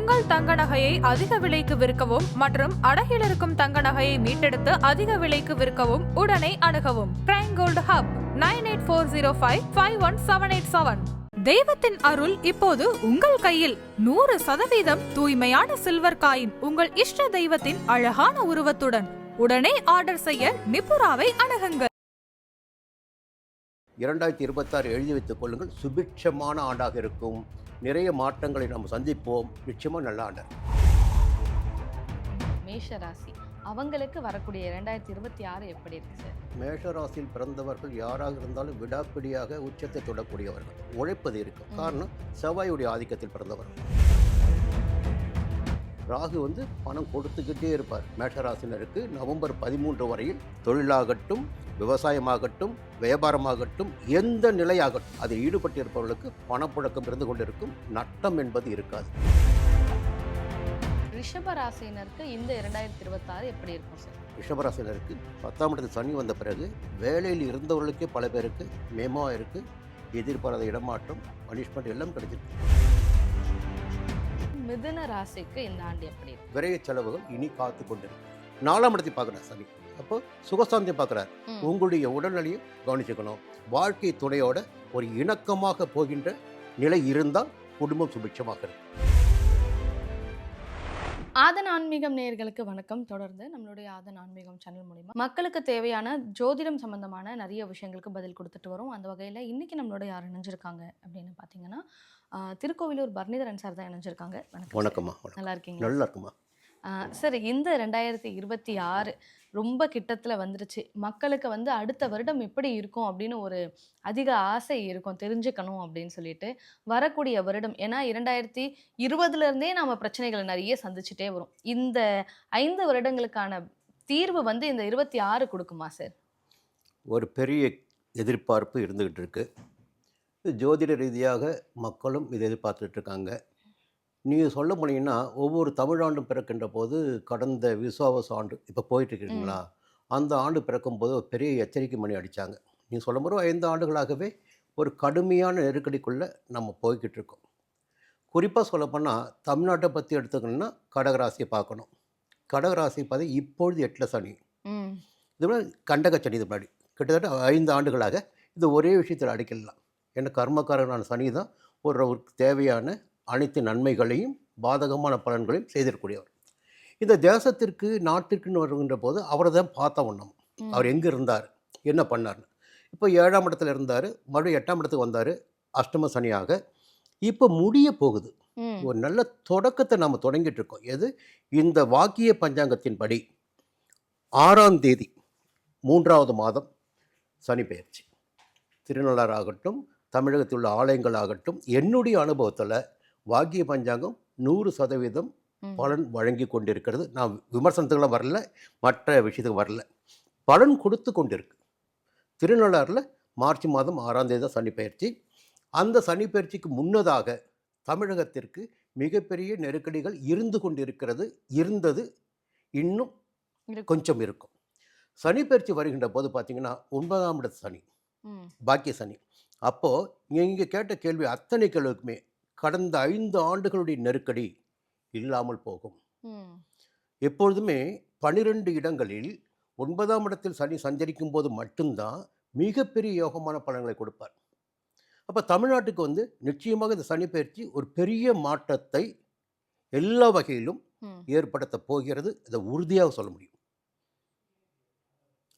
உங்கள் தங்க நகையை அதிக விலைக்கு விற்கவும் மற்றும் அடகில் இருக்கும் தங்க நகையை மீட்டெடுத்து அதிக விலைக்கு விற்கவும் உடனே அணுகவும். Prime gold hub nine eight four zero five five one seven eight seven தெய்வத்தின் அருள் இப்போது உங்கள் கையில். நூறு சதவீதம் தூய்மையான சில்வர் காயின் உங்கள் இஷ்ட தெய்வத்தின் அழகான உருவத்துடன். உடனே ஆர்டர் செய்ய நிபுராவை அணுகுங்கள். இரண்டாயிரத்தி இருபத்தாறு எழுதி வைத்துக் கொள்ளுங்கள். சுபிட்சமான ஆண்டாக இருக்கும். நிறைய மாற்றங்களை நாம் சந்திப்போம். நிச்சயமாக நல்ல ஆண்டு மேஷ ராசி அவங்களுக்கு வரக்கூடிய இரண்டாயிரத்தி இருபத்தி ஆறு எப்படி இருக்கு சார்? மேஷ ராசியில் பிறந்தவர்கள் யாராக இருந்தாலும் விடாப்பிடியாக உச்சத்தை தொடக்கூடியவர்கள். உழைப்பது இருக்கும். காரணம் செவ்வாயுடைய ஆதிக்கத்தில் பிறந்தவர்கள். ராகு வந்து பணம் கொடுத்துக்கிட்டே இருப்பார். மேஷராசினருக்கு நவம்பர் பதிமூன்று வரையில் தொழிலாகட்டும் விவசாயமாகட்டும் வியாபாரமாகட்டும் எந்த நிலையாகட்டும் அதில் ஈடுபட்டிருப்பவர்களுக்கு பணப்புழக்கம் இருந்து கொண்டிருக்கும் நட்டம் என்பது இருக்காது. ரிஷப ராசியினருக்கு இந்த இரண்டாயிரத்தி இருபத்தாறு எப்படி இருக்கும் சார்? ரிஷபராசினருக்கு பத்தாம் இடத்தில் சனி வந்த பிறகு வேலையில் இருந்தவர்களுக்கே பல பேருக்கு மேமோ இருக்கு எதிர்பாராத இடமாற்றம் பனிஷ்மெண்ட் எல்லாம் கிடைச்சிருக்கு. மிதுன ராசிக்கு இந்த ஆண்டு எப்படி விரைய செலவுகள் இனி காத்து கொண்டிருக்கு. நாலாம் இடத்தை பார்க்குறார் சனி. அப்போ சுகசாந்தியம் பார்க்குறார். உங்களுடைய உடல்நிலையும் கவனிச்சுக்கணும். வாழ்க்கை துணையோட ஒரு இணக்கமாக போகின்ற நிலை இருந்தால் குடும்பம் சுபிட்சமாக இருக்கும். ஆதன் ஆன்மீகம் நேயர்களுக்கு வணக்கம். தொடர்ந்து நம்மளுடைய ஆதன் ஆன்மீகம் சேனல் மூலிமா மக்களுக்கு தேவையான ஜோதிடம் சம்பந்தமான நிறைய விஷயங்களுக்கு பதில் கொடுத்துட்டு வரோம். அந்த வகையில் இன்னைக்கு நம்மளோட யார் இணைஞ்சிருக்காங்க அப்படின்னு பார்த்தீங்கன்னா திருக்கோவிலூர் பரணிதரன் சார் தான் இணைஞ்சிருக்காங்க. வணக்கம். வணக்கம்மா வணக்கம். நல்லா இருக்கீங்களா நல்லா இருக்குமா சார் இந்த ரெண்டாயிரத்தி இருபத்தி ஆறு ரொம்ப கிட்டத்தில் வந்துருச்சு? மக்களுக்கு வந்து அடுத்த வருடம் எப்படி இருக்கும் அப்படின்னு ஒரு அதிக ஆசை இருக்கும் தெரிஞ்சுக்கணும் அப்படின்னு சொல்லிட்டு வரக்கூடிய வருடம். ஏன்னா இரண்டாயிரத்தி இருபதுலேருந்தே நம்ம பிரச்சனைகளை நிறைய சந்திச்சுட்டே வரும். இந்த ஐந்து வருடங்களுக்கான தீர்வு வந்து இந்த இருபத்தி ஆறு கொடுக்குமா சார்? ஒரு பெரிய எதிர்பார்ப்பு இருந்துகிட்டு இருக்கு. இது ஜோதிட ரீதியாக மக்களும் இதை எதிர்பார்த்துட்டு இருக்காங்க நீங்கள் சொல்ல போனீங்கன்னா ஒவ்வொரு தமிழாண்டும் பிறக்கின்ற போது கடந்த விசுவாவச ஆண்டு இப்போ போயிட்டு இருக்கீங்களா அந்த ஆண்டு பிறக்கும் போது ஒரு பெரிய எச்சரிக்கை மணி அடித்தாங்க நீங்கள் சொல்லும் போது ஐந்து ஆண்டுகளாகவே ஒரு கடுமையான நெருக்கடிக்குள்ளே நம்ம போய்கிட்டு இருக்கோம் குறிப்பாக சொல்லப்போனால் தமிழ்நாட்டை பற்றி எடுத்துக்கணும்னா கடகராசியை பார்க்கணும். கடகராசி பார்த்து இப்பொழுது எட்டில் சனி. இது மாதிரி கண்டகச்சனி இது முன்னாடி. கிட்டத்தட்ட ஐந்து ஆண்டுகளாக இது ஒரே விஷயத்தில் அடிக்கலாம் ஏன்னா கர்மக்காரனான சனி தான் ஒரு ஒரு தேவையான அனைத்து நன்மைகளையும் பாதகமான பலன்களையும் செய்திருக்கக்கூடியவர். இந்த தேசத்திற்கு நாட்டிற்குன்னு வருகின்ற போது அவரை தான் பார்த்த ஒன்றும். அவர் எங்கே இருந்தார்? என்ன பண்ணார்னு இப்போ ஏழாம் இடத்துல இருந்தார் மறுபடியும் எட்டாம் இடத்துக்கு வந்தார் அஷ்டம சனியாக. இப்போ முடிய போகுது. ஒரு நல்ல தொடக்கத்தை நாம் தொடங்கிட்டு இருக்கோம். எது? இந்த வாக்கிய பஞ்சாங்கத்தின்படி ஆறாம் தேதி மூன்றாவது மாதம் சனி பெயர்ச்சி. திருநள்ளாறாகட்டும் தமிழகத்தில் உள்ள ஆலயங்கள் ஆகட்டும் என்னுடைய அனுபவத்தில் வாக்கிய பஞ்சாங்கம் நூறு சதவீதம். பலன் வழங்கி கொண்டிருக்கிறது. நான் விமர்சனத்துக்குலாம் வரல மற்ற விஷயத்துக்கு வரல. பலன் கொடுத்து கொண்டிருக்கு. திருநள்ளாறில் மார்ச் மாதம் ஆறாம் தேதி தான் சனி பயிற்சி அந்த சனி பயிற்சிக்கு முன்னதாக தமிழகத்திற்கு மிகப்பெரிய நெருக்கடிகள் இருந்து கொண்டிருக்கிறது இருந்தது இன்னும். கொஞ்சம் இருக்கும். சனி பயிற்சி வருகின்ற போது பார்த்தீங்கன்னா ஒன்பதாம் இடத்து சனி பாக்கிய சனி. அப்போது இங்கே கேட்ட கேள்வி அத்தனை கேள்விக்குமே கடந்த ஐந்து ஆண்டுகளுடைய நெருக்கடி இல்லாமல் போகும். எப்பொழுதுமே பனிரெண்டு இடங்களில் ஒன்பதாம் இடத்தில் சனி சஞ்சரிக்கும் போது மட்டும்தான் மிகப்பெரிய யோகமான பலன்களை கொடுப்பார். அப்போ தமிழ்நாட்டுக்கு வந்து நிச்சயமாக இந்த சனி பயிற்சி ஒரு பெரிய மாற்றத்தை எல்லா வகையிலும் ஏற்படுத்த போகிறது. இதை உறுதியாக சொல்ல முடியும்.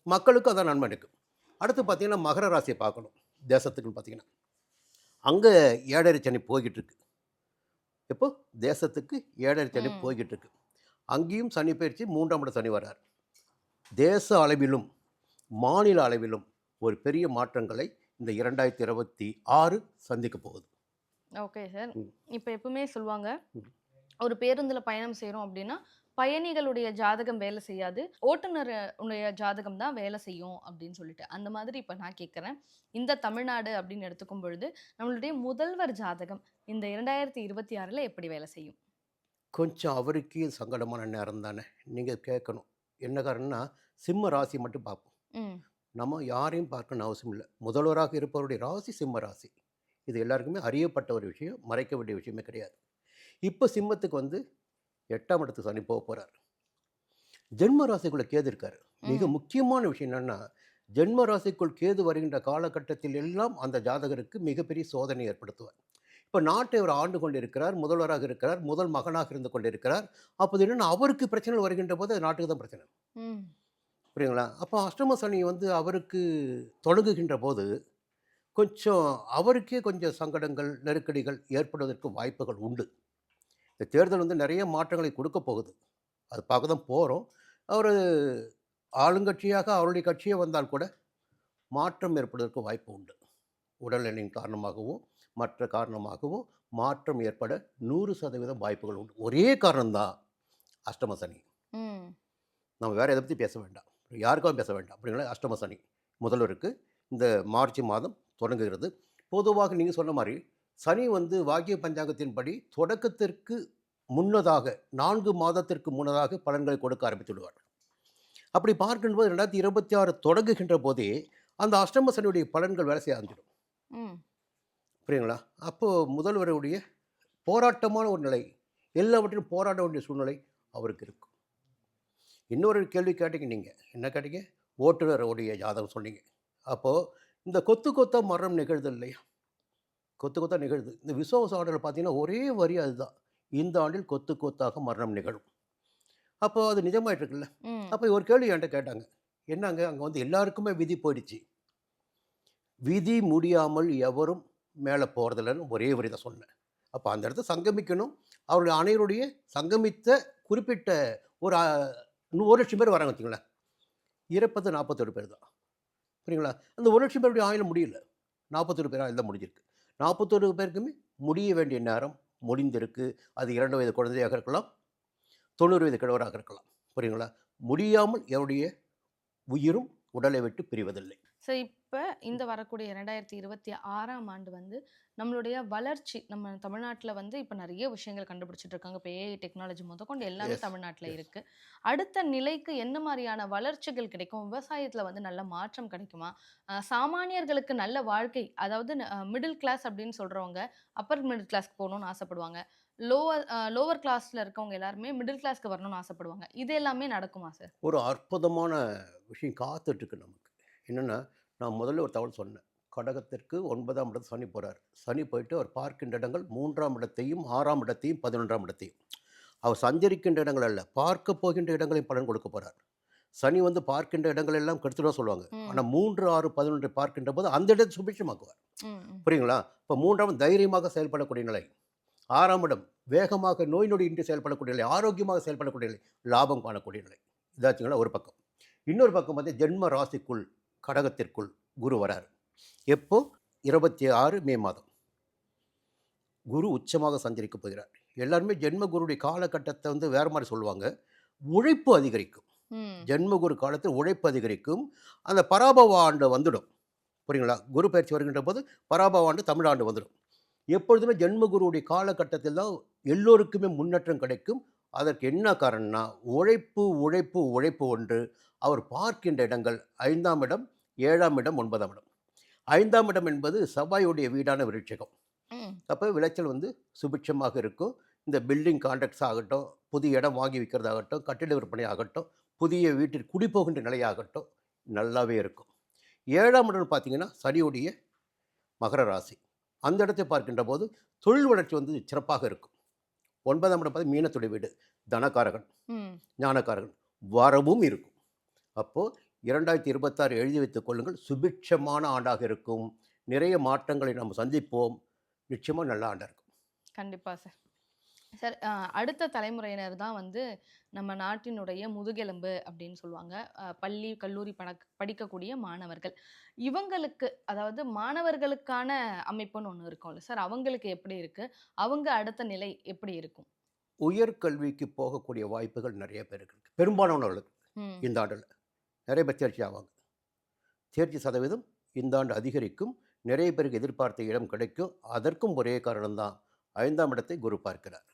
மக்களுக்கு அதான் நன்மை இருக்குது அடுத்து பார்த்தீங்கன்னா மகர ராசியை பார்க்கணும். தேசத்துக்குன்னு பார்த்தீங்கன்னா அங்கே ஏழரை சனி போய்கிட்டு இருக்கு எப்போ தேசத்துக்கு ஏழரை சனி. போய்கிட்டு இருக்கு அங்கேயும் சனி பயிற்சி மூன்றாம் இட சனி வரார் தேச அளவிலும் மாநில அளவிலும் ஒரு பெரிய மாற்றங்களை இந்த இரண்டாயிரத்தி இருபத்தி ஆறு சந்திக்க போகுது ஓகே சார். இப்போ எப்பவுமே சொல்லுவாங்க. ஒரு பேருந்துல பயணம் செய்றோம் அப்படின்னா பயணிகளுடைய ஜாதகம் வேலை செய்யாது. ஓட்டுநர் உடைய ஜாதகம் தான் வேலை செய்யும் அப்படின்னு சொல்லிட்டு. அந்த மாதிரி இப்போ நான் கேட்குறேன் இந்த தமிழ்நாடு அப்படின்னு எடுத்துக்கும் பொழுது நம்மளுடைய முதல்வர் ஜாதகம் இந்த இரண்டாயிரத்தி இருபத்தி ஆறில் எப்படி வேலை செய்யும்? கொஞ்சம் அவருக்கே சங்கடமான நேரம் தானே. நீங்கள் கேட்கணும் என்ன காரணம்னா சிம்ம ராசி மட்டும் பார்ப்போம். நம்ம யாரையும் பார்க்கணும் அவசியம் இல்லை. முதல்வராக இருப்பவருடைய ராசி சிம்ம ராசி. இது எல்லாருக்குமே அறியப்பட்ட ஒரு விஷயம் மறைக்க வேண்டிய விஷயமே கிடையாது. இப்போ சிம்மத்துக்கு வந்து எட்டாம் இடத்துக்கு சனி போக போகிறார் ஜென்ம ராசிக்குள்ள கேது இருக்கார். மிக. முக்கியமான விஷயம் என்னன்னா ஜென்ம ராசிக்குள் கேது வருகின்ற காலகட்டத்தில் எல்லாம் அந்த ஜாதகருக்கு மிகப்பெரிய சோதனை ஏற்படுத்துவார். இப்போ நாட்டை அவர் ஆண்டு கொண்டிருக்கிறார் முதல்வராக இருக்கிறார் முதல் மகனாக இருந்து கொண்டிருக்கிறார். அப்போது என்னன்னா அவருக்கு பிரச்சனைகள் வருகின்ற போது அது நாட்டுக்கு தான் பிரச்சனை. புரியுங்களா அப்போ அஷ்டம சனி வந்து அவருக்கு தொடங்குகின்ற போது கொஞ்சம் அவருக்கே கொஞ்சம் சங்கடங்கள் நெருக்கடிகள் ஏற்படுவதற்கு வாய்ப்புகள் உண்டு. இந்த தேர்தல் வந்து நிறைய மாற்றங்களை கொடுக்க போகுது. அது பார்க்க தான் போகிறோம் அவர் ஆளுங்கட்சியாக அவருடைய கட்சியே வந்தால் கூட மாற்றம் ஏற்படுவதற்கு வாய்ப்பு உண்டு. உடல்நிலையின் காரணமாகவும் மற்ற காரணமாகவும் மாற்றம் ஏற்பட நூறு சதவீதம் வாய்ப்புகள் உண்டு. ஒரே காரணம்தான் அஷ்டம சனி. நம்ம வேறு எதை பற்றி பேச வேண்டாம். யாருக்கும் பேச வேண்டாம். அப்படிங்களா அஷ்டம சனி முதல்வருக்கு இந்த மார்ச் மாதம் தொடங்குகிறது. பொதுவாக நீங்கள் சொன்ன மாதிரி சனி வந்து வாக்கிய பஞ்சாங்கத்தின்படி தொடக்கத்திற்கு முன்னதாக நான்கு மாதத்திற்கு முன்னதாக பலன்களை கொடுக்க ஆரம்பித்து விடுவார் அப்படி பார்க்கும்போது ரெண்டாயிரத்தி இருபத்தி ஆறு தொடங்குகின்ற போதே அந்த அஷ்டம சனியுடைய பலன்கள் வேலை செய்ய ஆரம்பிச்சிடும். ம். புரியுங்களா அப்போது முதல்வருடைய போராட்டமான ஒரு நிலை எல்லாவற்றிலும் போராட வேண்டிய சூழ்நிலை அவருக்கு இருக்கும். இன்னொரு கேள்வி கேட்டீங்க நீங்கள் என்ன கேட்டீங்க? ஓட்டுநருடைய ஜாதகம் சொன்னீங்க. அப்போது இந்த கொத்து கொத்தா மரணம் நிகழ்து இல்லையா? கொத்து கொத்தா நிகழ்து. இந்த விசுவாச ஆர்டரில் பார்த்தீங்கன்னா ஒரே வரி அதுதான். இந்த ஆண்டில் கொத்து கொத்தாக மரணம் நிகழும். அப்போ அது நிஜமாயிட்டு இருக்குல்ல ம். அப்போ ஒரு கேள்வி என்கிட்ட கேட்டாங்க. என்னங்க அங்கே வந்து எல்லாருக்குமே விதி போயிடுச்சு. விதி முடியாமல் எவரும் மேலே போகிறதில்லன்னு ஒரே வரி தான் சொன்னேன். அப்போ அந்த இடத்த சங்கமிக்கணும். அவருடைய அனைவருடைய சங்கமித்த குறிப்பிட்ட ஒரு ஒரு லட்சம் பேர் வராங்க வச்சுங்களேன் இறப்பது நாற்பத்தொரு பேர் தான். புரியுங்களா? அந்த ஒரு லட்சம் பேருடைய ஆயுள் முடியல. நாற்பத்தொரு பேர் ஆயுள் தான் முடிஞ்சிருக்கு. நாற்பத்தொரு பேருக்குமே முடிய வேண்டிய நேரம் முடிந்திருக்கு. அது இரண்டு வயது குழந்தையாக இருக்கலாம் தொண்ணூறு வயது கிழவராக இருக்கலாம். புரியுங்களா? முடியாமல் எவருடைய உயிரும் உடலை விட்டு பிரிவதில்லை. ஸோ இப்போ இந்த வரக்கூடிய ரெண்டாயிரத்தி இருபத்தி ஆறாம் ஆண்டு வந்து நம்மளுடைய வளர்ச்சி நம்ம தமிழ்நாட்டில் வந்து இப்போ நிறைய விஷயங்கள் கண்டுபிடிச்சிட்டு இருக்காங்க. இப்போ ஏஐ டெக்னாலஜி முதற்கொண்டு எல்லாமே தமிழ்நாட்டில் yes. இருக்கு. அடுத்த நிலைக்கு என்ன மாதிரியான வளர்ச்சிகள் கிடைக்கும்? விவசாயத்தில் வந்து நல்ல மாற்றம் கிடைக்குமா? சாமானியர்களுக்கு நல்ல வாழ்க்கை அதாவது மிடில் கிளாஸ் அப்படின்னு சொல்றவங்க அப்பர் மிடில் கிளாஸ்க்கு போகணும்னு ஆசைப்படுவாங்க. லோவர் லோவர் கிளாஸ்ல இருக்கவங்க எல்லாருமே மிடில் கிளாஸ்க்கு வரணும்னு ஆசைப்படுவாங்க. இது எல்லாமே நடக்குமா சார் ஒரு அற்புதமான விஷயம் காத்துட்ருக்கு நமக்கு. என்னென்னா நான் முதல்ல ஒரு தகவல் சொன்னேன். கடகத்திற்கு ஒன்பதாம் இடத்து சனி போகிறார் சனி போயிட்டு அவர் பார்க்கின்ற இடங்கள் மூன்றாம் இடத்தையும் ஆறாம் இடத்தையும் பதினொன்றாம் இடத்தையும். அவர் சஞ்சரிக்கின்ற இடங்கள் அல்ல பார்க்க போகின்ற இடங்களையும் பலன் கொடுக்க போகிறார் சனி வந்து பார்க்கின்ற இடங்கள் எல்லாம் கெடுத்துடும் சொல்லுவாங்க. ஆனால் மூன்று ஆறு பதினொன்றை பார்க்கின்ற போது அந்த இடத்தை சுபிட்சமாக்குவார். புரியுங்களா? இப்போ மூன்றாம் தைரியமாக செயல்படக்கூடிய நிலை. ஆறாம் இடம் வேகமாக நோய் நொடி இன்றி செயல்படக்கூடிய நிலை. ஆரோக்கியமாக செயல்படக்கூடிய நிலை. லாபம் காணக்கூடிய நிலை. இதாச்சுங்களா ஒரு பக்கம். இன்னொரு பக்கம் வந்து ஜென்ம ராசிக்குள் கடகத்திற்குள் குரு வராரு. எப்போ? இருபத்தி ஆறு மே மாதம். குரு உச்சமாக சஞ்சரிக்க போகிறார். எல்லாருமே ஜென்ம குருடைய காலகட்டத்தை வந்து வேறு மாதிரி சொல்லுவாங்க. உழைப்பு அதிகரிக்கும். ம். ஜென்மகுரு காலத்தில் உழைப்பு அதிகரிக்கும். அந்த பராபவ ஆண்டு வந்துடும். புரியுங்களா? குரு பயிற்சி வருகின்ற போது பராபவ ஆண்டு தமிழ் ஆண்டு வந்துடும். எப்பொழுதுமே ஜென்மகுருவுடைய காலகட்டத்தில் தான் எல்லோருக்குமே முன்னேற்றம் கிடைக்கும். அதற்கு என்ன காரணம்னா உழைப்பு உழைப்பு உழைப்பு ஒன்று அவர் பார்க்கின்ற இடங்கள் ஐந்தாம் இடம் ஏழாம் இடம் ஒன்பதாம் இடம். ஐந்தாம் இடம் என்பது செவ்வாயுடைய வீடான விருட்சகம். அப்போ விளைச்சல் வந்து சுபிட்சமாக இருக்கும். இந்த பில்டிங் கான்ட்ராக்ட்ஸ் ஆகட்டும் புதிய இடம் வாங்கி விற்கிறதாகட்டும் கட்டிட விற்பனை ஆகட்டும் புதிய வீட்டில் குடி போகின்ற நிலையாகட்டும் நல்லாவே இருக்கும். ஏழாம் இடம் பார்த்தீங்கன்னா சனியுடைய மகர ராசி. அந்த இடத்தை பார்க்கின்ற போது தொழில் வளர்ச்சி வந்து சிறப்பாக இருக்கும். ஒன்பதாம் இடம் பார்த்து மீனத்துடைய வீடு தனகாரகன் ம். ஞானக்காரகன் வரவும் இருக்கும். அப்போது இரண்டாயிரத்தி இருபத்தாறு எழுதி வைத்துக் கொள்ளுங்கள். சுபிட்சமான ஆண்டாக இருக்கும். நிறைய மாற்றங்களை நாம் சந்திப்போம். நிச்சயமாக நல்ல ஆண்டாக இருக்கும். கண்டிப்பா சார். சார் அடுத்த தலைமுறையினர் தான் வந்து நம்ம நாட்டினுடைய முதுகெலும்பு அப்படின்னு சொல்லுவாங்க. பள்ளி கல்லூரி பணக் படிக்கக்கூடிய மாணவர்கள். இவங்களுக்கு அதாவது மாணவர்களுக்கான அமைப்புன்னு ஒன்று இருக்கும்ல சார். அவங்களுக்கு எப்படி இருக்கு? அவங்க அடுத்த நிலை எப்படி இருக்கும்? உயர்கல்விக்கு போகக்கூடிய வாய்ப்புகள் நிறைய பேருக்கு இருக்குது பெரும்பாலானவர்களுக்கு இந்த ஆண்டில். நிறைய பேர் தேர்ச்சி ஆவாங்க. தேர்ச்சி சதவீதம் இந்த ஆண்டு அதிகரிக்கும். நிறைய பேருக்கு எதிர்பார்த்த இடம் கிடைக்கும். அதற்கும் ஒரே காரணம்தான் ஐந்தாம் இடத்தை குரு பார்க்கிறார்.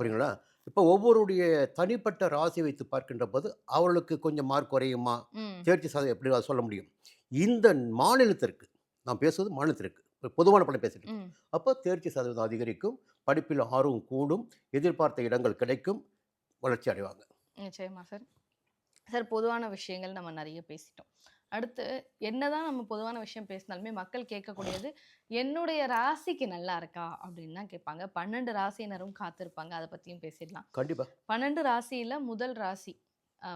புரியுங்களா? இப்போ ஒவ்வொருடைய தனிப்பட்ட ராசி வைத்து பார்க்கின்ற போது அவர்களுக்கு கொஞ்சம் மார்க் குறையுமா? தேர்ச்சி சதவீதம் எப்படி சொல்ல முடியும்? இந்த மாநிலத்திற்கு நான் பேசுவது மாநிலத்திற்கு பொதுவான பலன் பேசிட்டு அப்போ தேர்ச்சி சதவீதம் அதிகரிக்கும். படிப்பில் ஆர்வம் கூடும். எதிர்பார்த்த இடங்கள் கிடைக்கும். வளர்ச்சி அடைவாங்க. நிச்சயமா சார். சார் பொதுவான விஷயங்கள் நம்ம நிறைய பேசிட்டோம். அடுத்து என்னதான் நம்ம பொதுவான விஷயம் பேசினாலுமே மக்கள் கேட்கக்கூடியது என்னுடைய ராசிக்கு நல்லா இருக்கா? அப்படின்னு தான் கேட்பாங்க. பன்னெண்டு ராசியினரும் காத்திருப்பாங்க. அதை பத்தியும் பேசிடலாம். கண்டிப்பாக பன்னெண்டு ராசியில முதல் ராசி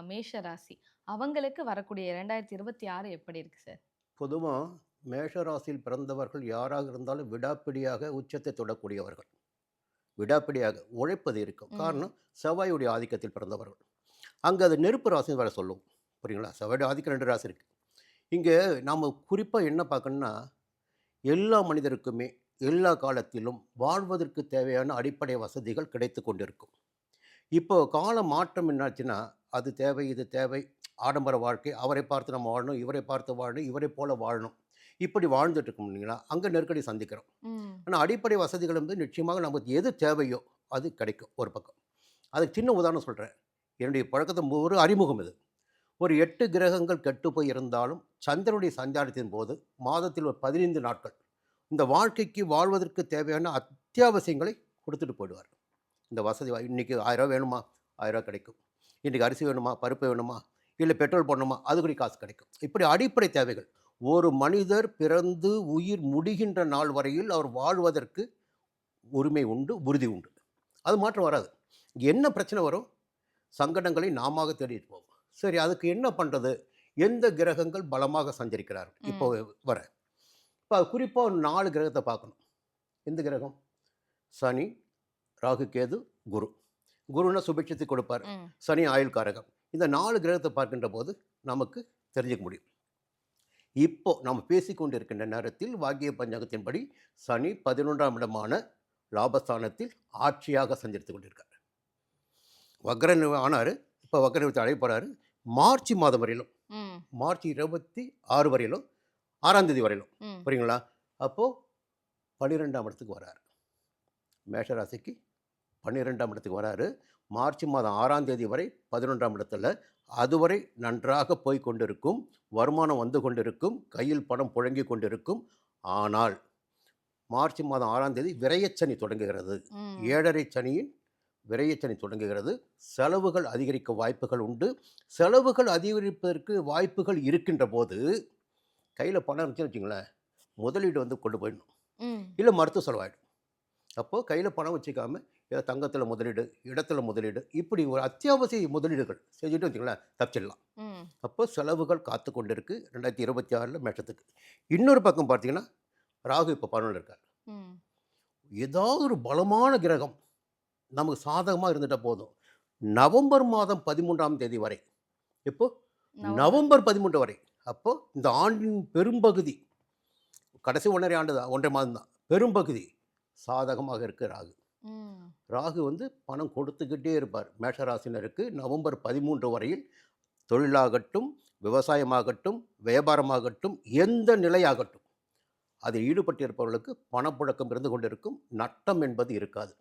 மேஷ ராசி அவங்களுக்கு வரக்கூடிய இரண்டாயிரத்தி இருபத்தி ஆறு எப்படி இருக்கு சார்? பொதுவாக மேஷ ராசியில் பிறந்தவர்கள் யாராக இருந்தாலும் விடாப்பிடியாக உச்சத்தை தொடக்கூடியவர்கள். விடாப்பிடியாக உழைப்பது இருக்கும். காரணம் செவ்வாயுடைய ஆதிக்கத்தில் பிறந்தவர்கள். அங்கே அது நெருப்பு ராசின்னு வேற சொல்லும். புரியுங்களா? செவ்வாயுடைய ஆதிக்கம் ரெண்டு ராசி இருக்குது இங்கே நாம் குறிப்பாக என்ன பார்க்கணும்னா எல்லா மனிதருக்குமே எல்லா காலத்திலும் வாழ்வதற்கு தேவையான அடிப்படை வசதிகள் கிடைத்து கொண்டிருக்கும். இப்போ கால மாற்றம் என்னாச்சுன்னா அது தேவை இது தேவை ஆடம்பர வாழ்க்கை அவரை பார்த்து நம்ம வாழணும் இவரை பார்த்து வாழணும் இவரை போல வாழணும். இப்படி வாழ்ந்துட்டு இருக்கோம் இல்லைங்களா? அங்கே நெருக்கடி சந்திக்கிறோம். ஆனால் அடிப்படை வசதிகள் வந்து நிச்சயமாக நமக்கு எது தேவையோ அது கிடைக்கும் ஒரு பக்கம். அதுக்கு சின்ன உதாரணம் சொல்கிறேன் என்னுடைய பழக்கத்தை ஒரு அறிமுகம் இது. ஒரு எட்டு கிரகங்கள் கெட்டு போய் இருந்தாலும் சந்திரனுடைய சஞ்சாரத்தின் போது மாதத்தில் ஒரு பதினைந்து நாட்கள் இந்த வாழ்க்கைக்கு வாழ்வதற்கு தேவையான அத்தியாவசியங்களை கொடுத்துட்டு போயிடுவார். இந்த வசதி இன்றைக்கி இன்னைக்கு ஆயிரம் வேணுமா? ஆயிரம் கிடைக்கும். இன்றைக்கி அரிசி வேணுமா? பருப்பு வேணுமா? இல்லை பெட்ரோல் போடணுமா? அதுக்குடி காசு கிடைக்கும். இப்படி அடிப்படை தேவைகள். ஒரு மனிதர் பிறந்து உயிர் முடிகின்ற நாள் வரையில் அவர் வாழ்வதற்கு உரிமை உண்டு உறுதி உண்டு. அது மாற்றம் வராது. என்ன பிரச்சனை வரும்? சங்கடங்களை நாம தேடிட்டு போவோம். சரி அதுக்கு என்ன பண்ணுறது எந்த கிரகங்கள் பலமாக சஞ்சரிக்கிறார்கள்? இப்போ வர. இப்போ அது குறிப்பாக நாலு கிரகத்தை பார்க்கணும். எந்த கிரகம்? சனி ராகு கேது குரு. குருன்னா சுபிட்சத்தை கொடுப்பார். சனி ஆயுள் காரகம் இந்த நாலு கிரகத்தை பார்க்கின்ற போது நமக்கு தெரிஞ்சுக்க முடியும். இப்போ நம்ம பேசிக்கொண்டு இருக்கின்ற நேரத்தில் வாக்கிய பஞ்சாங்கத்தின்படி சனி பதினொன்றாம் இடமான லாபஸ்தானத்தில் ஆட்சியாக சஞ்சரித்து கொண்டிருக்கார். வக்ரன் ஆனார். இப்போ வக்ரத்தை அடைய போகிறாரு மார்ச் மாதம் வரையிலும். மார்ச் இருபத்தி ஆறு வரையிலும் ஆறாம் தேதி வரையிலும். புரியுங்களா? அப்போது பன்னிரெண்டாம் இடத்துக்கு வராரு. மேஷராசிக்கு பன்னிரெண்டாம் இடத்துக்கு வராரு. மார்ச் மாதம் ஆறாம் தேதி வரை பதினொன்றாம் இடத்துல. அதுவரை நன்றாக போய் கொண்டிருக்கும். வருமானம் வந்து கொண்டிருக்கும். கையில் பணம் புழங்கி கொண்டிருக்கும். ஆனால் மார்ச் மாதம் ஆறாம் தேதி விரயச்சனி தொடங்குகிறது. ஏழரை சனியின் விரயச்சனி தொடங்குகிறது. செலவுகள் அதிகரிக்க வாய்ப்புகள் உண்டு. செலவுகள் அதிகரிப்பதற்கு வாய்ப்புகள் இருக்கின்ற போது கையில் பணம் இருந்துச்சுன்னு வச்சுங்களேன் முதலீடு வந்து கொண்டு போயிடணும். இல்லை மருத்துவ செலவாயிடும் அப்போது கையில் பணம் வச்சுக்காம ஏதோ தங்கத்தில் முதலீடு இடத்துல முதலீடு இப்படி ஒரு அத்தியாவசிய முதலீடுகள் செஞ்சுட்டு வச்சுங்களேன் தப்பிச்சிடலாம். அப்போ செலவுகள் காத்து கொண்டு இருக்கு ரெண்டாயிரத்தி இருபத்தி ஆறில் மேஷத்துக்கு இன்னொரு பக்கம் பார்த்தீங்கன்னா ராகு இப்போ பன்னெண்டில் இருக்கார். ஏதாவது ஒரு பலமான கிரகம் நமக்கு சாதகமாக இருந்துட்டால் போதும். நவம்பர் மாதம் பதிமூன்றாம் தேதி வரை. இப்போ நவம்பர். பதிமூன்று வரை. அப்போ இந்த ஆண்டின் பெரும்பகுதி கடைசி ஒன்றரை ஆண்டு தான் ஒன்றரை மாதம் தான். பெரும்பகுதி சாதகமாக இருக்கு ராகு. ராகு வந்து பணம் கொடுத்துக்கிட்டே இருப்பார். மேஷராசினருக்கு நவம்பர் பதிமூன்று வரையில் தொழிலாகட்டும் விவசாயமாகட்டும் வியாபாரமாகட்டும் எந்த நிலையாகட்டும் அதில் ஈடுபட்டிருப்பவர்களுக்கு பணப்புழக்கம் இருந்து கொண்டிருக்கும். நட்டம் என்பது இருக்காது.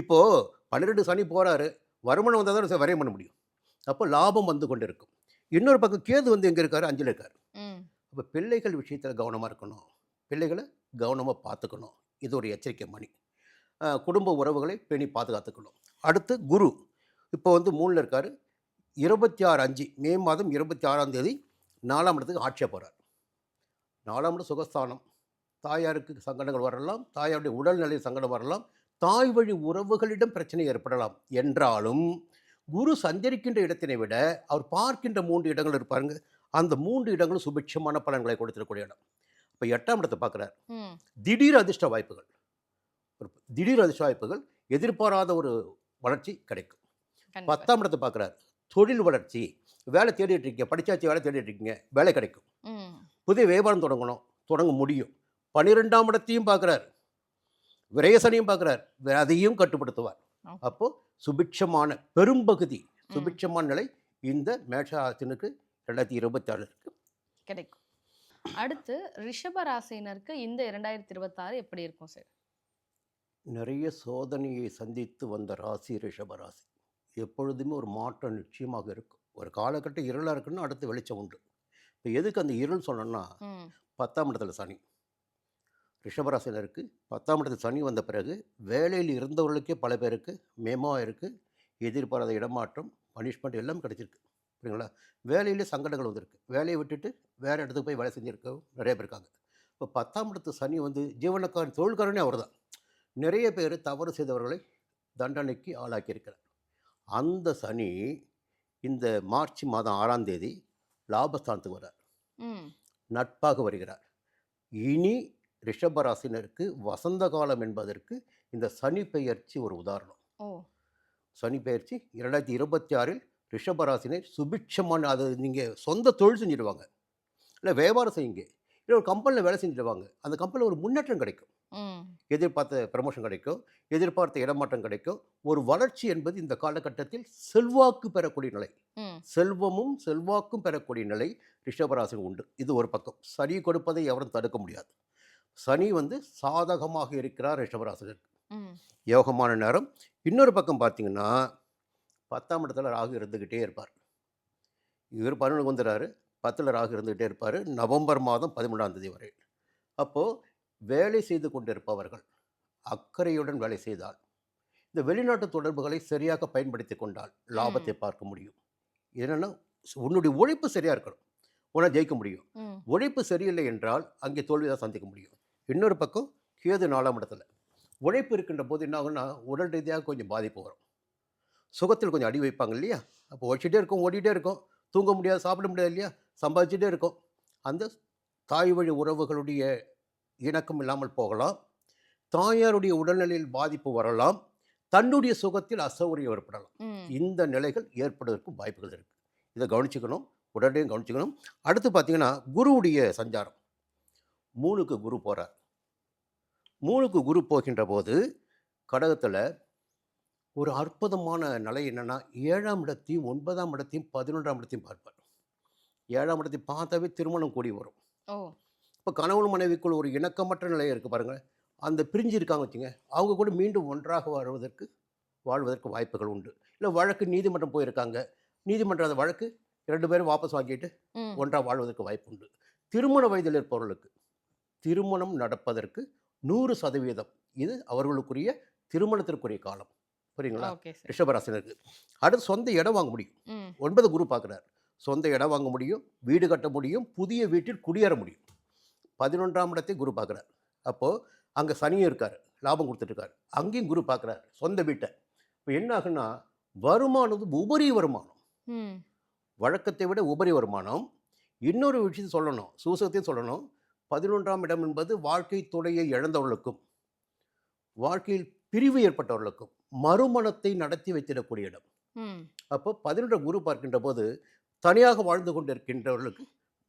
இப்போது பன்னிரெண்டு சனி போகிறாரு வருமானம் வந்தால் தான் வரையம் பண்ண முடியும். அப்போ லாபம் வந்து கொண்டிருக்கும். இன்னொரு பக்கம் கேது வந்து எங்கே இருக்காரு? அஞ்சில் இருக்கார். அப்போ பிள்ளைகள் விஷயத்தில் கவனமாக இருக்கணும். பிள்ளைகளை கவனமாக பார்த்துக்கணும். இது ஒரு எச்சரிக்கை மணி. குடும்ப உறவுகளை பேணி பாதுகாத்துக்கணும். அடுத்து குரு. இப்போ வந்து மூணில் இருக்கார். இருபத்தி ஆறு அஞ்சு மே மாதம் இருபத்தி ஆறாம் தேதி நாலாம் இடத்துக்கு ஆட்சியாக போகிறார் நாலாம் இடம் சுகஸ்தானம். தாயாருக்கு சங்கடங்கள் வரலாம். தாயாருடைய உடல்நிலை சங்கடம் வரலாம். தாய் வழி உறவுகளிடம் பிரச்சனை ஏற்படலாம். என்றாலும் குரு சஞ்சரிக்கின்ற இடத்தினை விட அவர் பார்க்கின்ற மூன்று இடங்கள் இருப்பாருங்க அந்த மூன்று இடங்களும் சுபிட்சமான பலன்களை கொடுத்துடக்கூடிய இடம். இப்போ எட்டாம் இடத்தை பார்க்குறார். திடீர் அதிர்ஷ்ட வாய்ப்புகள். திடீர் அதிர்ஷ்ட வாய்ப்புகள் எதிர்பாராத ஒரு வளர்ச்சி கிடைக்கும். பத்தாம் இடத்தை பார்க்குறார். தொழில் வளர்ச்சி. வேலை தேடிட்டு இருக்கீங்க. படிச்சாச்சு வேலை தேடிட்டு இருக்கீங்க. வேலை கிடைக்கும். புதிய வியாபாரம் தொடங்கணும். தொடங்க முடியும். பன்னிரெண்டாம் இடத்தையும் பார்க்குறார். விரயசனையும் பார்க்குறார். அதையும் கட்டுப்படுத்துவார். Okay. அப்போ சுபிட்சமான பெரும்பகுதி சுபிட்சமான நிலை இந்த மேஷாசனுக்கு ரெண்டாயிரத்தி இருபத்தி ஆறு கிடைக்கும். அடுத்து ரிஷப ராசினருக்கு இந்த இரண்டாயிரத்தி இருபத்தாறு எப்படி இருக்கும் சார்? நிறைய சோதனையை சந்தித்து வந்த ராசி ரிஷப ராசி எப்பொழுதுமே ஒரு மாற்றம் நிச்சயமாக இருக்கும். ஒரு காலகட்டம் இருளாக இருக்குன்னா அடுத்து வெளிச்சம் உண்டு. இப்போ எதுக்கு அந்த இருள் சொன்னோன்னா பத்தாம் இடத்துல சனி. ரிஷபராசினருக்கு பத்தாம் இடத்து சனி வந்த பிறகு வேலையில் இருந்தவர்களுக்கே பல பேருக்கு மேமோ இருக்குது எதிர்பாராத இடமாற்றம் பனிஷ்மெண்ட் எல்லாம் கிடைச்சிருக்கு. புரியுங்களா வேலையிலே சங்கடங்கள் வந்திருக்கு. வேலையை விட்டுட்டு வேறு இடத்துக்கு போய் வேலை செஞ்சுருக்கவும் நிறைய பேர் இருக்காங்க. இப்போ பத்தாம் இடத்து சனி வந்து ஜீவனக்காரன் தொழில்காரனே அவர் தான் நிறைய பேர் தவறு செய்தவர்களை தண்டனைக்கு ஆளாக்கியிருக்கிறார். அந்த சனி இந்த மார்ச் மாதம் ஆறாம் தேதி லாபஸ்தானத்துக்கு வரார் ம். நட்பாக வருகிறார். இனி ரிஷபராசினருக்கு வசந்த காலம் என்பதற்கு இந்த சனி பெயர்ச்சி ஒரு உதாரணம். சனி பெயர்ச்சி இரண்டாயிரத்தி இருபத்தி ஆறில் ரிஷபராசினர் சுபிட்சமான அது நீங்கள் சொந்த தொழில் செஞ்சிடுவாங்க. இல்லை வியாபாரம் செய்யுங்க. இல்லை ஒரு கம்பெனியில் வேலை செஞ்சிடுவாங்க. அந்த கம்பெனியில் ஒரு முன்னேற்றம் கிடைக்கும். எதிர்பார்த்த ப்ரமோஷன் கிடைக்கும். எதிர்பார்த்த இடமாற்றம் கிடைக்கும். ஒரு வளர்ச்சி என்பது இந்த காலகட்டத்தில் செல்வாக்கு பெறக்கூடிய நிலை. செல்வமும் செல்வாக்கும் பெறக்கூடிய நிலை ரிஷபராசிக்கு உண்டு. இது ஒரு பக்கம். சனி கொடுப்பதை எவரும் தடுக்க முடியாது. சனி வந்து சாதகமாக இருக்கிறார் ரிஷபராசிகருக்கு ம். யோகமான நேரம். இன்னொரு பக்கம் பார்த்தீங்கன்னா பத்தாம் இடத்துல ராகு இருந்துக்கிட்டே இருப்பார். இவர் பதினொன்று வந்துடுறாரு. பத்தில் ராகு இருந்துக்கிட்டே இருப்பார். நவம்பர் மாதம் பதிமூணாம் தேதி வரை. அப்போது வேலை செய்து கொண்டிருப்பவர்கள் அக்கறையுடன் வேலை செய்தால் இந்த வெளிநாட்டு தொடர்புகளை சரியாக பயன்படுத்தி கொண்டால் லாபத்தை பார்க்க முடியும். என்னென்னா உன்னுடைய உழைப்பு சரியாக இருக்கணும். உன்னை ஜெயிக்க முடியும். உழைப்பு சரியில்லை என்றால் அங்கே தோல்வி தான் சந்திக்க முடியும். இன்னொரு பக்கம் கேது நாலாம் இடத்துல. உழைப்பு இருக்கின்ற போது என்ன ஆகும்னா உடல் ரீதியாக கொஞ்சம் பாதிப்பு வரும். சுகத்தில் கொஞ்சம் அடி வைப்பாங்க இல்லையா? அப்போ உழைச்சிட்டே இருக்கும் ஓடிட்டே இருக்கும். தூங்க முடியாது சாப்பிட முடியாது இல்லையா? சம்பாதிச்சுட்டே இருக்கும். அந்த தாய் வழி உறவுகளுடைய இணக்கம் இல்லாமல் போகலாம். தாயாருடைய உடல்நிலையில் பாதிப்பு வரலாம். தன்னுடைய சுகத்தில் அசௌகரியம் ஏற்படலாம். இந்த நிலைகள் ஏற்படுவதற்கும் வாய்ப்புகள் இருக்குது இதை கவனிச்சுக்கணும் உடனடியும் கவனிச்சுக்கணும். அடுத்து பார்த்தீங்கன்னா குருவுடைய சஞ்சாரம். மூணுக்கு குரு போகிறார் மூணுக்கு குரு போகின்ற போது கடகத்தில் ஒரு அற்புதமான நிலை என்னென்னா ஏழாம் இடத்தையும் ஒன்பதாம் இடத்தையும் பதினொன்றாம் இடத்தையும் பார்ப்பார். ஏழாம் இடத்தை பார்த்தாவே திருமணம் கூடி வரும். இப்போ கணவன் மனைவிக்குள் ஒரு இணக்கமற்ற நிலை இருக்குது பாருங்கள் அந்த பிரிஞ்சு இருக்காங்க வச்சுங்க அவங்க கூட மீண்டும் ஒன்றாக வருவதற்கு வாழ்வதற்கு வாய்ப்புகள் உண்டு. இல்லை வழக்கு நீதிமன்றம் போயிருக்காங்க. நீதிமன்ற அந்த வழக்கு இரண்டு பேரும் வாபஸ் வாங்கிட்டு ஒன்றாக வாழ்வதற்கு வாய்ப்பு உண்டு திருமண வயதில் இருப்பவர்களுக்கு திருமணம் நடப்பதற்கு நூறு சதவீதம். இது அவர்களுக்குரிய திருமணத்திற்குரிய காலம். புரியுங்களா? ரிஷபராசினருக்கு. அடுத்து சொந்த இடம் வாங்க முடியும். ஒன்பது குரு பார்க்குறார் சொந்த இடம் வாங்க முடியும் வீடு கட்ட முடியும் புதிய வீட்டில் குடியேற முடியும். பதினொன்றாம் இடத்தை குரு பார்க்குறார் அப்போது அங்கே சனியும் இருக்கார். லாபம் கொடுத்துட்ருக்கார் அங்கேயும் குரு பார்க்குறார் சொந்த வீட்டை. இப்போ என்ன ஆகுன்னா வருமானம் உபரி வருமானம். வழக்கத்தை விட உபரி வருமானம். இன்னொரு விஷயத்தை சொல்லணும். சூசகத்தையும் சொல்லணும். பதினொன்றாம் இடம் என்பது வாழ்க்கை துணையை இழந்தவர்களுக்கும் வாழ்க்கையில் பிரிவு ஏற்பட்டவர்களுக்கும் மறுமணத்தை நடத்தி வைத்திடக்கூடிய இடம். அப்போ பதினொன்றாம் குரு பார்க்கின்ற போது தனியாக வாழ்ந்து கொண்டிருக்கின்றவர்களுக்கு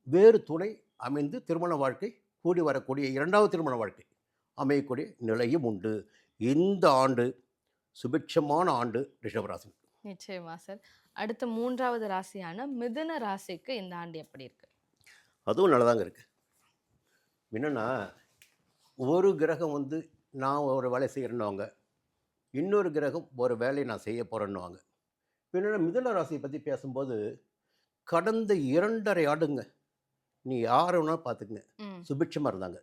வேறு துணை அமைந்து திருமண வாழ்க்கை கூடி வரக்கூடிய இரண்டாவது திருமண வாழ்க்கை அமையக்கூடிய நிலையும் உண்டு. இந்த ஆண்டு சுபிட்சமான ஆண்டு ரிஷபராசி நிச்சயமா சார். அடுத்த மூன்றாவது ராசியான மிதுன ராசிக்கு இந்த ஆண்டு எப்படி இருக்கு? அதுவும் நல்லதாங்க இருக்குது என்னென்னா ஒரு கிரகம் வந்து நான் ஒரு வேலை செய்கிறேன்னுவாங்க இன்னொரு கிரகம் ஒரு வேலையை நான் செய்ய போகிறேன்னுவாங்க என்னென்னா மிதுன ராசியை பற்றி பேசும்போது கடந்த இரண்டரை ஆண்டுங்க நீ யார் வேணாலும் பார்த்துக்குங்க. சுபிட்சமாக இருந்தாங்க.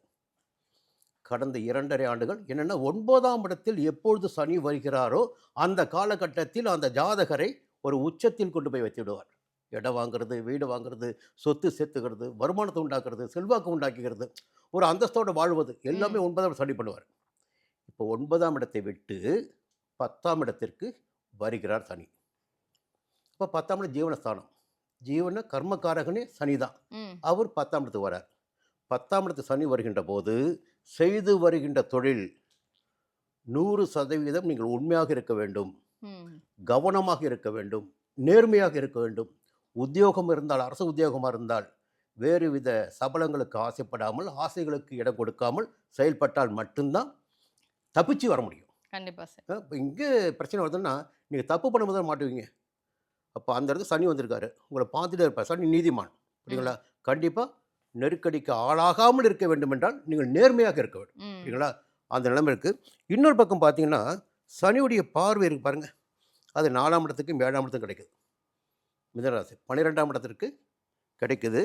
கடந்த இரண்டரை ஆண்டுகள் என்னென்னா ஒன்பதாம் இடத்தில் எப்பொழுது சனி வருகிறாரோ அந்த காலகட்டத்தில் அந்த ஜாதகரை ஒரு உச்சத்தில் கொண்டு போய் வைத்து விடுவார். இடம் வாங்குறது வீடு வாங்குறது சொத்து சேர்த்துக்கிறது வருமானத்தை உண்டாக்குறது செல்வாக்கு உண்டாக்குகிறது. ஒரு அந்தஸ்தோடு வாழ்வது எல்லாமே ஒன்பதாம் சனி பண்ணுவார். இப்போ ஒன்பதாம் இடத்தை விட்டு பத்தாம் இடத்திற்கு வருகிறார் சனி. இப்போ பத்தாம் இடம் ஜீவனஸ்தானம். ஜீவன கர்மக்காரகனே சனி தான். அவர் பத்தாம் இடத்துக்கு வரார். பத்தாம் இடத்து சனி வருகின்ற போது செய்து வருகின்ற தொழில் நூறு சதவீதம் நீங்கள் உண்மையாக இருக்க வேண்டும். கவனமாக இருக்க வேண்டும். நேர்மையாக இருக்க வேண்டும். உத்தியோகம் இருந்தால் அரசு உத்தியோகமாக இருந்தால் வேறு வித சபலங்களுக்கு ஆசைப்படாமல் ஆசைகளுக்கு இடம் கொடுக்காமல் செயல்பட்டால் மட்டும்தான் தப்பிச்சு வர முடியும். கண்டிப்பா சார். இப்போ இங்கே பிரச்சனை வருதுன்னா நீங்கள் தப்பு பண்ணும்போது மாட்டுவீங்க. அப்போ அந்த இடத்துல சனி வந்திருக்காரு. உங்களை பார்த்துட்டே இருப்பார். சனி நீதிமான். புரியுங்களா கண்டிப்பாக நெருக்கடிக்கு ஆளாகாமல் இருக்க வேண்டும் என்றால் நீங்கள் நேர்மையாக இருக்க வேண்டும். சரிங்களா அந்த நிலைமை இருக்குது இன்னொரு பக்கம் பார்த்தீங்கன்னா சனியுடைய பார்வை இருக்கு பாருங்கள் அது நாலாம் இடத்துக்கும் ஏழாம் இடத்துக்கும் கிடைக்குது. மிதராசி. பன்னிரெண்டாம் இடத்திற்கு கிடைக்குது.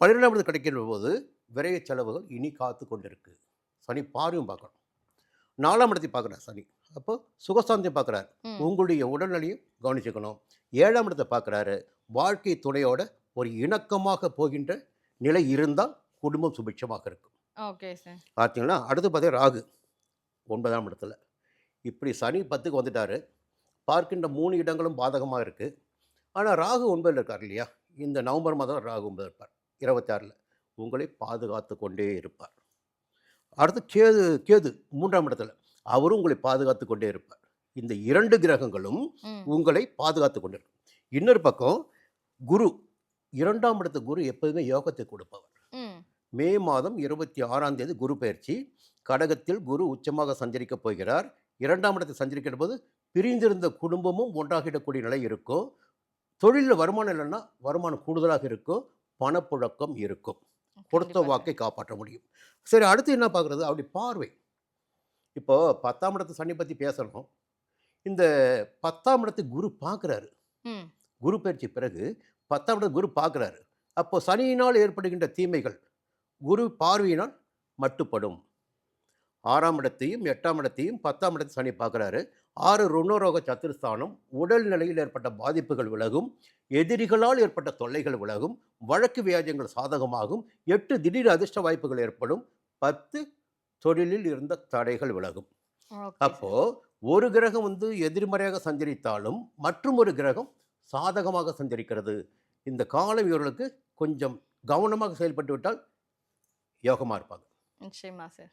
பன்னிரெண்டாம் இடத்துக்கு கிடைக்கிற போது விரைய செலவுகள் இனி காத்து கொண்டிருக்கு. சனி பார்வையும் பார்க்கணும். நாலாம் இடத்தை பார்க்குறார் சனி. அப்போ சுகசாந்தியம் பார்க்குறாரு. உங்களுடைய உடல்நிலையும் கவனிச்சுக்கணும். ஏழாம் இடத்தை பார்க்குறாரு. வாழ்க்கை துணையோட ஒரு இணக்கமாக போகின்ற நிலை இருந்தால் குடும்பம் சுபிட்சமாக இருக்கும். Okay sir. பார்த்தீங்களா அடுத்து பார்த்தீங்கன்னா ராகு ஒன்பதாம் இடத்துல. இப்படி சனி பத்துக்கு வந்துட்டாரு. பார்க்கின்ற மூணு இடங்களும் பாதகமாக இருக்குது ஆனால் ராகு ஒன்பதில் இருக்கார் இல்லையா? இந்த நவம்பர் மாதம் ராகு ஒன்பது இருப்பார். இருபத்தாறில். உங்களை பாதுகாத்து கொண்டே இருப்பார். அடுத்து கேது கேது மூன்றாம் இடத்துல. அவரும் உங்களை பாதுகாத்து கொண்டே இருப்பார். இந்த இரண்டு கிரகங்களும் உங்களை பாதுகாத்து கொண்டிருக்கும் இன்னொரு பக்கம் குரு இரண்டாம் இடத்து குரு எப்போதுமே யோகத்தை கொடுப்பவர். ம். மே மாதம் இருபத்தி ஆறாம் தேதி குரு பயிற்சி. கடகத்தில் குரு உச்சமாக சஞ்சரிக்கப் போகிறார். இரண்டாம் இடத்தை சஞ்சரிக்கிற போது பிரிந்திருந்த குடும்பமும் ஒன்றாகிடக்கூடிய நிலை இருக்கும். தொழிலில் வருமானம் இல்லைன்னா வருமானம் கூடுதலாக இருக்கும் பணப்புழக்கம் இருக்கும். கொடுத்த வாக்கை காப்பாற்ற முடியும். சரி அடுத்து என்ன பார்க்குறது? அப்படி பார்வை. இப்போ பத்தாம் இடத்து சனி பற்றி பேசணும். இந்த பத்தாம் இடத்தை குரு பார்க்குறாரு. குரு பயிற்சி பிறகு பத்தாம் இடத்து குரு பார்க்குறாரு. அப்போ சனியினால் ஏற்படுகின்ற தீமைகள் குரு பார்வையினால் மட்டுப்படும். ஆறாம் இடத்தையும் எட்டாம் இடத்தையும் பத்தாம் இடத்தை சனி பார்க்குறாரு. ஆறு ருணரோக சத்துருஸ்தானம் உடல் நிலையில் ஏற்பட்ட பாதிப்புகள் விலகும் எதிரிகளால் ஏற்பட்ட தொல்லைகள் விலகும் வழக்கு வியாஜங்கள் சாதகமாகும் எட்டு திடீர் அதிர்ஷ்ட வாய்ப்புகள் ஏற்படும் பத்து தொழிலில் இருந்த தடைகள் விலகும். ஓகே. அப்போ ஒரு கிரகம் வந்து எதிர்மறையாக சஞ்சரித்தாலும் மற்றும் ஒரு கிரகம் சாதகமாக சஞ்சரிக்கிறது. இந்த காலம் இவர்களுக்கு கொஞ்சம் கவனமாக செயல்பட்டு விட்டால் யோகமாக இருப்பாங்க. நிச்சயமா சார்.